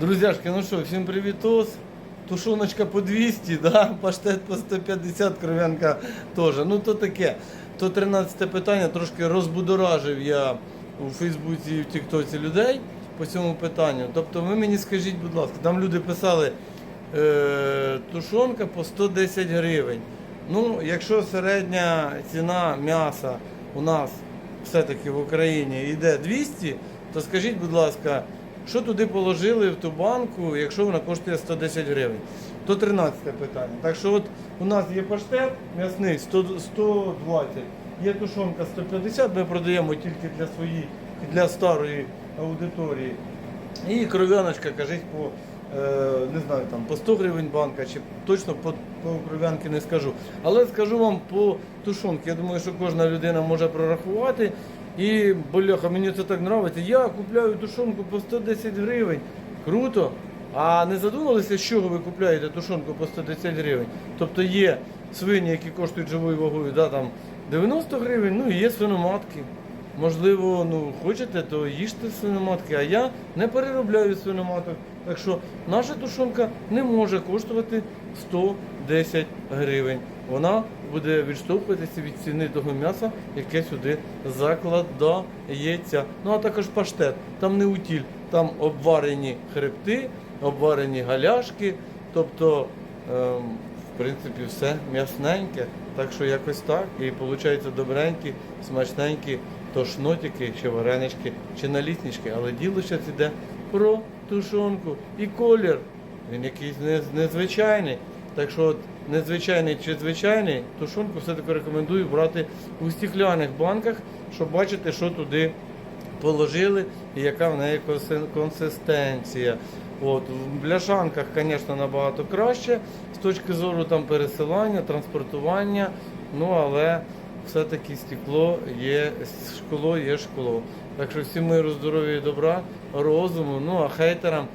Друзяшки, ну що, всім привітос. Тушоночка по 200, да? паштет по 150, кров'янка теж. Ну то таке. То 13 питання, трошки розбудоражив я у Фейсбуці і в Тіктоці людей по цьому питанню. Тобто ви мені скажіть, будь ласка, там люди писали е, тушонка по 110 гривень. Ну, якщо середня ціна м'яса у нас все-таки в Україні йде 200, то скажіть, будь ласка, що туди положили в ту банку, якщо вона коштує 110 гривень? То 13 питання. Так що от у нас є паштет м'ясний 100, 120, є тушонка 150, ми продаємо тільки для своїх, для старої аудиторії. І кров'яночка, кажіть, по е, не знаю, там по 100 гривень банка, чи точно по, по кров'янки не скажу. Але скажу вам по тушонки. Я думаю, що кожна людина може прорахувати. І бляха, мені це так подобається. Я купляю тушонку по 110 гривень. Круто. А не задумалися, з чого ви купляєте тушонку по 110 гривень? Тобто є свині, які коштують живою вагою, да, там 90 гривень, ну і є свиноматки. Можливо, ну хочете, то їжте свиноматки, а я не переробляю свиноматок. Так що наша тушонка не може коштувати 110 гривень. Вона буде відштовхуватися від ціни того м'яса, яке сюди закладається. Ну а також паштет. Там не утіль, там обварені хребти, обварені галяшки. Тобто, ем, в принципі, все м'ясненьке. Так що якось так. І виходить добренькі, смачненькі тошнотики, чи варенички, чи наліснички. Але діло зараз іде про тушонку. І колір. Він якийсь не- незвичайний. Так що от незвичайний чи звичайний, тушонку все-таки рекомендую брати у стікляних банках, щоб бачити, що туди положили і яка в неї консистенція. От, в бляшанках, звісно, набагато краще з точки зору там пересилання, транспортування. Ну але все-таки стекло є, шкло є шкло. Так що всім миру, здоров'я і добра, розуму. Ну а хейтерам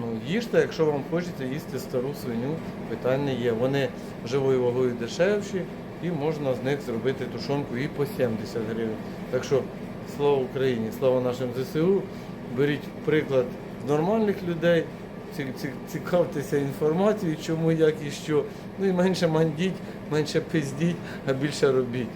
ну, їжте, якщо вам хочеться їсти стару свиню, питань не є. Вони живою вагою дешевші і можна з них зробити тушонку і по 70 гривень. Так що слава Україні, слава нашим ЗСУ. Беріть приклад нормальних людей, ці- ці- цікавтеся інформацією, чому, як і що. Ну і менше мандіть, менше пиздіть, а більше робіть.